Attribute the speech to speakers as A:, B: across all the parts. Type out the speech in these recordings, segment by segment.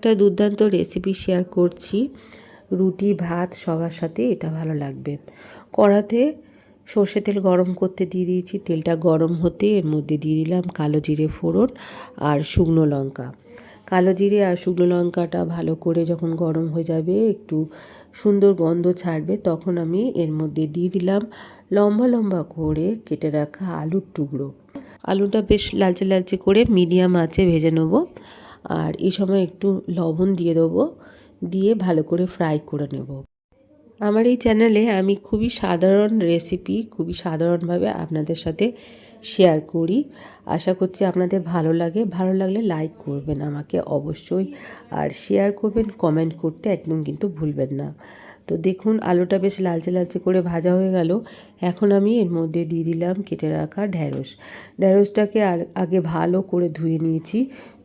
A: একটা দুর্দান্ত recipe share করছি। রুটি, ভাত সবার সাথে এটা ভালো লাগবে। কড়াতে সর্ষে তেল গরম করতে দিয়ে দিয়েছি। তেলটা গরম হতে এর মধ্যে দিয়ে দিলাম কালো জিরে ফোড়ন আর শুকনো লঙ্কা। কালো জিরে আর শুকনো লঙ্কাটা ভালো করে যখন গরম হয়ে যাবে, একটু সুন্দর গন্ধ ছাড়বে, তখন আমি এর মধ্যে দিয়ে দিলাম লম্বা লম্বা করে কেটে রাখা আলুর টুকরো। আলুটা বেশ লালচে লালচে করে মিডিয়াম আঁচে ভেজে নেব। আর এই সময় একটু লবণ দিয়ে দেবো, দিয়ে ভালো করে ফ্রাই করে নেব। আমার এই চ্যানেলে আমি খুবই সাধারণ রেসিপি খুবই সাধারণভাবে আপনাদের সাথে শেয়ার করি। আশা করছি আপনাদের ভালো লাগে। ভালো লাগলে লাইক করবেন আমাকে অবশ্যই। আর শেয়ার করবেন কমেন্ট করতে একদম কিন্তু ভুলবেন না। তো দেখুন, আলুটা বেশ লালচে লালচে করে ভাজা হয়ে গেল। এখন আমি এর মধ্যে দিয়ে দিলাম কেটে রাখা ঢ্যাঁড়স। ঢ্যাঁড়সটাকে আর আগে ভালো করে ধুয়ে নিয়েছি।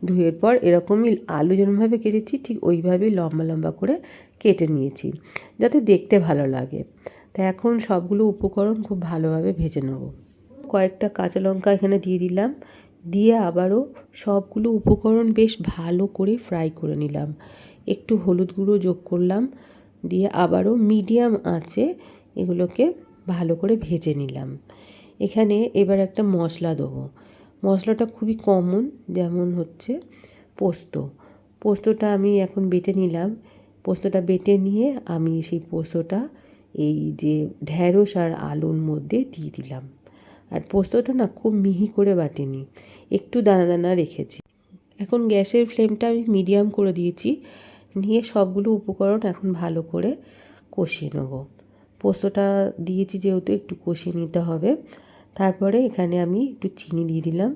A: ধুয়ের পর এরকমই আলু যেরকমভাবে কেটেছি, ঠিক ওইভাবেই লম্বা লম্বা করে কেটে নিয়েছি, যাতে দেখতে ভালো লাগে। তা এখন সবগুলো উপকরণ খুব ভালোভাবে ভেজে নেব। কয়েকটা কাঁচা লঙ্কা এখানে দিয়ে দিলাম। দিয়ে আবারও সবগুলো উপকরণ বেশ ভালো করে ফ্রাই করে নিলাম। একটু হলুদ গুঁড়ো যোগ করলাম। দিয়ে আবারও মিডিয়াম আঁচে এগুলোকে ভালো করে ভেজে নিলাম। এখানে এবার একটা মশলা দেবো। মশলাটা খুবই কমন যেমন হচ্ছে পোস্ত। পোস্তটা আমি এখন বেটে নিলাম। পোস্তটা বেটে নিয়ে আমি সেই পোস্তটা এই যে ঢ্যাঁড়স আর আলুর মধ্যে দিয়ে দিলাম। আর পোস্তটা না খুব মিহি করে বাটিনি, একটু দানা দানা রেখেছি। এখন গ্যাসের ফ্লেমটা আমি মিডিয়াম করে দিয়েছি। নিয়ে সবগুলো উপকরণ এখন ভালো করে কষিয়ে নেব। পোস্তটা দিয়েছি যেহেতু একটু কষিয়ে নিতে হবে। তারপরে এখানে আমি একটু চিনি দিয়ে দিলাম।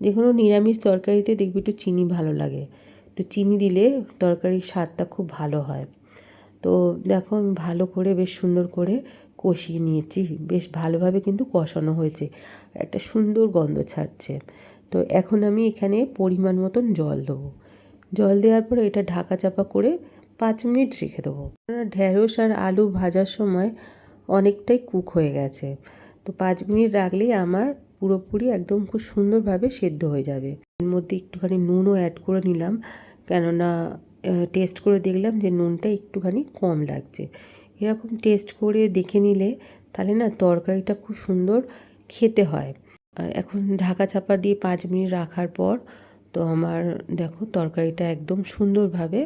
A: যে কোনো নিরামিষ তরকারিতে দেখবি একটু চিনি ভালো লাগে। একটু চিনি দিলে তরকারির স্বাদটা খুব ভালো হয়। তো দেখো আমি ভালো করে বেশ সুন্দর করে কষিয়ে নিয়েছি। বেশ ভালোভাবে কিন্তু কষানো হয়েছে। একটা সুন্দর গন্ধ ছাড়ছে। তো এখন আমি এখানে পরিমাণ মতন জল দেবো। জল দেওয়ার পরে এটা ঢাকা চাপা করে পাঁচ মিনিট রেখে দেবো। ঢ্যাঁড়স আর আলু ভাজার সময় অনেকটাই কুক হয়ে গেছে। তো পাঁচ মিনিট রাখলেই আমার পুরোপুরি একদম খুব সুন্দরভাবে সেদ্ধ হয়ে যাবে। এর মধ্যে একটুখানি নুনও অ্যাড করে নিলাম, কেননা টেস্ট করে দেখলাম যে নুনটা একটুখানি কম লাগছে। এরকম টেস্ট করে দেখে নিলে তাহলে না তরকারিটা খুব সুন্দর খেতে হয়। আর এখন ঢাকা চাপা দিয়ে পাঁচ মিনিট রাখার পর তো আমার, দেখো, তরকারিটা একদম সুন্দরভাবে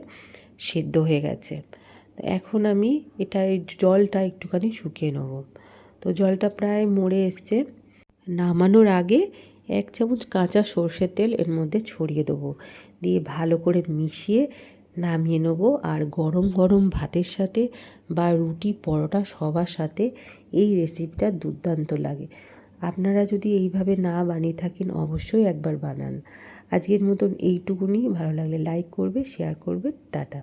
A: সেদ্ধ হয়ে গেছে। এখন আমি এটা, এই জলটা একটুখানি শুকিয়ে নেব। তো জলটা প্রায় মরে এসছে। নামানোর আগে এক চামচ কাঁচা সর্ষের তেল এর মধ্যে ছড়িয়ে দেবো। দিয়ে ভালো করে মিশিয়ে নামিয়ে নেব আর গরম গরম ভাতের সাথে বা রুটি পরোটা সবার সাথে এই রেসিপিটা দুর্দান্ত লাগে। আপনারা যদি এইভাবে না বানিয়ে থাকেন, অবশ্যই একবার বানান। আজকের মতন এইটুকুনি। ভালো লাগলে লাইক করবে শেয়ার করবে। টাটা।